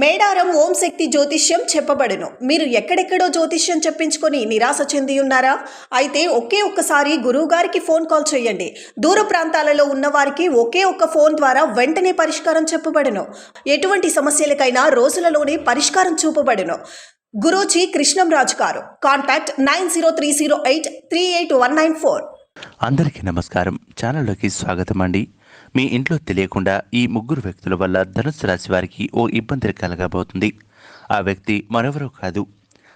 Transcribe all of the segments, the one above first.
మేడారం ఓం శక్తి జ్యోతిష్యం చెప్పబడును. మీరు ఎక్కడెక్కడో జ్యోతిష్యం చెప్పించుకొని నిరాశ చెంది ఉన్నారా అయితే ఒకే ఒక్కసారి గురువుగారికి ఫోన్ కాల్ చేయండి. దూర ప్రాంతాలలో ఉన్నవారికి ఒకే ఒక్క ఫోన్ ద్వారా వెంటనే పరిష్కారం చెప్పబడును. ఎటువంటి సమస్యలకైనా రోజులలోనే పరిష్కారం చూపబడును. గురూజీ కృష్ణంరాజు గారు. Contact nine zero three zero eight three eight one nine four. అందరికీ నమస్కారం. ఛానల్లోకి స్వాగతం అండి మీ ఇంట్లో తెలియకుండా ఈ ముగ్గురు వ్యక్తుల వల్ల ధనుసు రాశి వారికి ఓ ఇబ్బంది కలగబోతుంది. ఆ వ్యక్తి మరెవరో కాదు.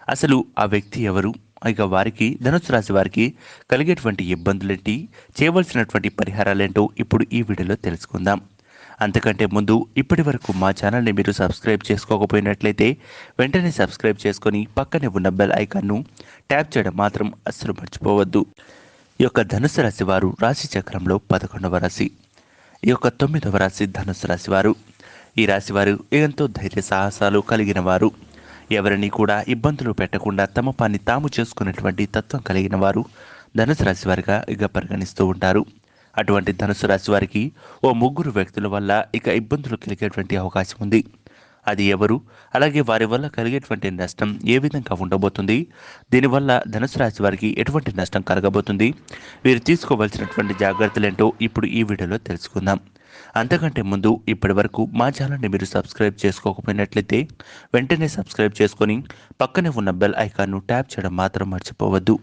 అసలు ఆ వ్యక్తి ఎవరు? ఇక వారికి ధనుసు రాశి వారికి కలిగేటువంటి ఇబ్బందులేంటి? చేయవలసినటువంటి పరిహారాలేంటో ఇప్పుడు ఈ వీడియోలో తెలుసుకుందాం. అంతకంటే ముందు ఇప్పటి వరకు మా ఛానల్ని మీరు సబ్స్క్రైబ్ చేసుకోకపోయినట్లయితే వెంటనే సబ్స్క్రైబ్ చేసుకొని పక్కనే ఉన్న బెల్ ఐకాన్ను ట్యాప్ చేయడం మాత్రం అస్సలు మర్చిపోవద్దు. ఈ యొక్క ధనుసు రాశి వారు రాశి చక్రంలో పదకొండవ రాశి. ఈ యొక్క తొమ్మిదవ రాశి ధనుసు రాశి వారు ఈ రాశి వారు ఎంతో ధైర్య సాహసాలు కలిగిన వారు. ఎవరిని కూడా ఇబ్బందులు పెట్టకుండా తమ పని తాము చేసుకునేటువంటి తత్వం కలిగిన వారు ధనుసు రాశి వారిగా ఇక పరిగణిస్తూ ఉంటారు. అటువంటి ధనుసు రాశి వారికి ఓ ముగ్గురు వ్యక్తుల వల్ల ఇక ఇబ్బందులు కలిగేటువంటి అవకాశం ఉంది. అది ఎవరు? అలాగే వారి వల్ల కలిగేటువంటి నష్టం ఏ విధంగా ఉండబోతుంది? దీనివల్ల ధనుసు రాశి వారికి ఎటువంటి నష్టం కలగబోతుంది? వీరు తీసుకోవాల్సినటువంటి జాగ్రత్తలు ఏంటో ఇప్పుడు ఈ వీడియోలో తెలుసుకుందాం. అంతకంటే ముందు ఇప్పటి వరకు మా ఛానల్ని మీరు సబ్స్క్రైబ్ చేసుకోకపోయినట్లయితే వెంటనే సబ్స్క్రైబ్ చేసుకొని పక్కనే ఉన్న బెల్ ఐకాన్ను ట్యాప్ చేయడం మాత్రం మర్చిపోవద్దు.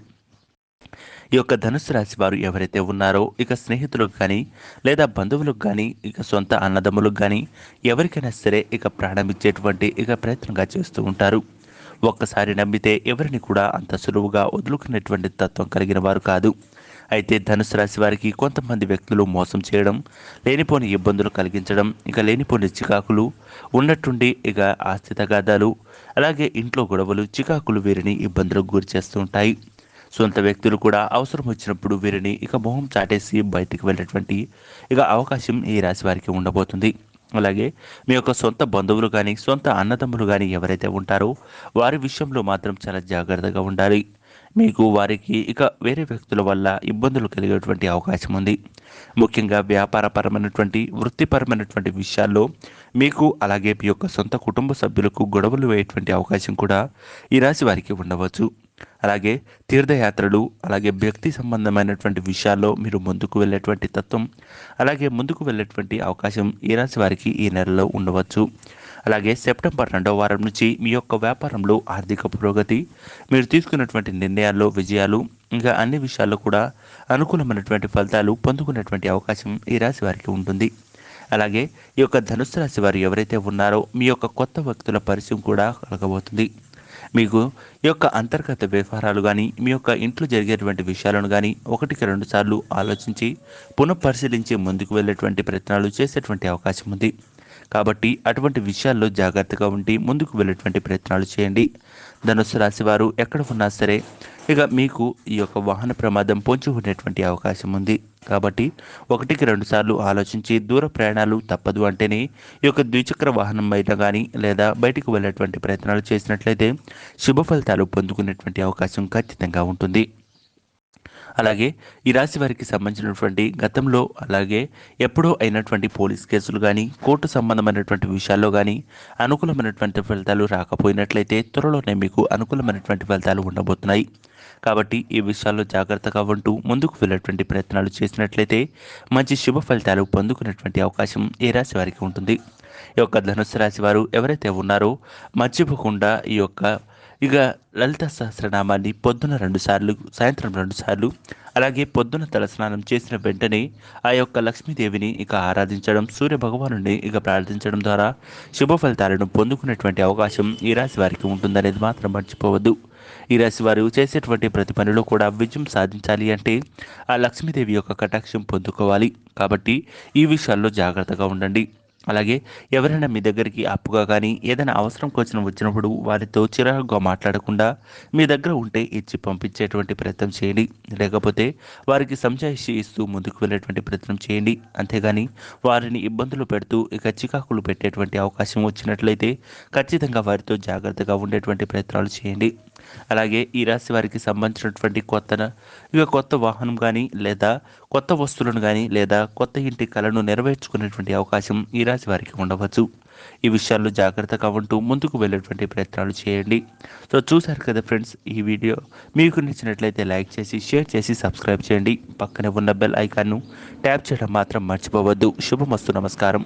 ఈ యొక్క ధనుసు రాశి వారు ఎవరైతే ఉన్నారో ఇక స్నేహితులకు కానీ లేదా బంధువులకు కానీ ఇక సొంత అన్నదమ్ములకు కానీ ఎవరికైనా సరే ఇక ప్రాణం ఇచ్చేటువంటి ఇక ప్రయత్నంగా చేస్తూ ఉంటారు. ఒక్కసారి నమ్మితే ఎవరిని కూడా అంత సులువుగా వదులుకునేటువంటి తత్వం కలిగిన వారు కాదు. అయితే ధనుసు రాశి వారికి కొంతమంది వ్యక్తులు మోసం చేయడం లేనిపోని ఇబ్బందులు కలిగించడం ఇక లేనిపోని చికాకులు ఉన్నట్టుండి ఇక ఆస్తి తగాదాలు అలాగే ఇంట్లో గొడవలు చికాకులు వీరిని ఇబ్బందులకు గురి చేస్తుంటాయి సొంత వ్యక్తులు కూడా అవసరం వచ్చినప్పుడు వీరిని ఇక మొహం చాటేసి బయటికి వెళ్ళేటువంటి ఇక అవకాశం ఈ రాశి వారికి ఉండబోతుంది. అలాగే మీ యొక్క సొంత బంధువులు కానీ సొంత అన్నదమ్ములు కానీ ఎవరైతే ఉంటారో వారి విషయంలో మాత్రం చాలా జాగ్రత్తగా ఉండాలి. మీకు వారికి ఇక వేరే వ్యక్తుల వల్ల ఇబ్బందులు కలిగేటువంటి అవకాశం ఉంది. ముఖ్యంగా వ్యాపారపరమైనటువంటి వృత్తిపరమైనటువంటి విషయాల్లో మీకు అలాగే మీ యొక్క సొంత కుటుంబ సభ్యులకు గొడవలు వేయటువంటి అవకాశం కూడా ఈ రాశి వారికి ఉండవచ్చు. అలాగే తీర్థయాత్రలు అలాగే వ్యక్తి సంబంధమైనటువంటి విషయాల్లో మీరు ముందుకు వెళ్ళేటువంటి తత్వం అలాగే ముందుకు వెళ్ళేటువంటి అవకాశం ఈ రాశి వారికి ఈ నెలలో ఉండవచ్చు. అలాగే సెప్టెంబర్ రెండవ వారం నుంచి మీ యొక్క వ్యాపారంలో ఆర్థిక పురోగతి మీరు తీసుకున్నటువంటి నిర్ణయాల్లో విజయాలు ఇంకా అన్ని విషయాల్లో కూడా అనుకూలమైనటువంటి ఫలితాలు పొందుకునేటువంటి అవకాశం ఈ రాశి వారికి ఉంటుంది. అలాగే ఈ యొక్క ధనుస్సు రాశి వారు ఎవరైతే ఉన్నారో మీ యొక్క కొత్త వ్యక్తుల పరిచయం కూడా కలగబోతుంది. మీకు ఈ యొక్క అంతర్గత వ్యవహారాలు కానీ మీ యొక్క ఇంట్లో జరిగేటువంటి విషయాలను కానీ ఒకటికి రెండు సార్లు ఆలోచించి పునఃపరిశీలించి ముందుకు వెళ్ళేటువంటి ప్రయత్నాలు చేసేటువంటి అవకాశం ఉంది. కాబట్టి అటువంటి విషయాల్లో జాగ్రత్తగా ఉండి ముందుకు వెళ్ళేటువంటి ప్రయత్నాలు చేయండి. ధనుస్సు రాశి వారు ఎక్కడ ఉన్నా సరే ఇక మీకు ఈ యొక్క వాహన ప్రమాదం పొంచి ఉండేటువంటి అవకాశం ఉంది. కాబట్టి ఒకటికి రెండు సార్లు ఆలోచించి దూర ప్రయాణాలు తప్పదు అంటేనే ఈ యొక్క ద్విచక్ర వాహనం బయట కానీ లేదా బయటకు వెళ్ళేటువంటి ప్రయత్నాలు చేసినట్లయితే శుభ ఫలితాలు పొందుకునేటువంటి అవకాశం ఖచ్చితంగా ఉంటుంది. అలాగే ఈ రాశి వారికి సంబంధించినటువంటి గతంలో అలాగే ఎప్పుడో అయినటువంటి పోలీస్ కేసులు కానీ కోర్టు సంబంధమైనటువంటి విషయాల్లో కానీ అనుకూలమైనటువంటి ఫలితాలు రాకపోయినట్లయితే త్వరలోనే మీకు అనుకూలమైనటువంటి ఫలితాలు ఉండబోతున్నాయి. కాబట్టి ఈ విషయాల్లో జాగ్రత్తగా ఉంటూ ముందుకు వెళ్ళేటువంటి ప్రయత్నాలు చేసినట్లయితే మంచి శుభ ఫలితాలు పొందుకునేటువంటి అవకాశం ఈ రాశి వారికి ఉంటుంది. ఈ యొక్క ధనుసు రాశి వారు ఎవరైతే ఉన్నారో మర్చిపోకుండా ఈ యొక్క ఇక లలిత సహస్రనామాన్ని పొద్దున రెండు సార్లు సాయంత్రం రెండు సార్లు అలాగే పొద్దున తలస్నానం చేసిన వెంటనే ఆ యొక్క లక్ష్మీదేవిని ఇక ఆరాధించడం సూర్య భగవానుని ఇక ప్రార్థించడం ద్వారా శుభ ఫలితాలను పొందుకునేటువంటి అవకాశం ఈ రాశి వారికి ఉంటుందనేది మాత్రం మర్చిపోవద్దు. ఈ రాశి వారు చేసేటువంటి ప్రతి పనిలో కూడా విజయం సాధించాలి అంటే ఆ లక్ష్మీదేవి యొక్క కటాక్షం పొందుకోవాలి. కాబట్టి ఈ విషయాల్లో జాగ్రత్తగా ఉండండి. అలాగే ఎవరైనా మీ దగ్గరికి అప్పుగా కానీ ఏదైనా అవసరం కోసం వచ్చినప్పుడు వారితో చిరాకుగా మాట్లాడకుండా మీ దగ్గర ఉంటే ఇచ్చి పంపించేటువంటి ప్రయత్నం చేయండి. లేకపోతే వారికి సంజాయిషి ఇస్తూ ముందుకు వెళ్ళేటువంటి ప్రయత్నం చేయండి. అంతేగాని వారిని ఇబ్బందులు పెడుతూ ఇక చికాకులు పెట్టేటువంటి అవకాశం వచ్చినట్లయితే ఖచ్చితంగా వారితో జాగ్రత్తగా ఉండేటువంటి ప్రయత్నాలు చేయండి. అలాగే ఈ రాశి వారికి సంబంధించినటువంటి కొత్త ఇక కొత్త వాహనం కానీ లేదా కొత్త వస్తువులను కానీ లేదా కొత్త ఇంటి కళను నెరవేర్చుకునేటువంటి అవకాశం ఈ రాశి వారికి ఉండవచ్చు. ఈ విషయాల్లో జాగ్రత్తగా ఉంటూ ముందుకు వెళ్ళేటువంటి ప్రయత్నాలు చేయండి. సో చూశారు కదా ఫ్రెండ్స్ ఈ వీడియో. మీకు నచ్చినట్లయితే లైక్ చేసి షేర్ చేసి సబ్స్క్రైబ్ చేయండి. పక్కనే ఉన్న బెల్ ఐకాన్ను ట్యాప్ చేయడం మాత్రం మర్చిపోవద్దు. శుభమస్తు నమస్కారం.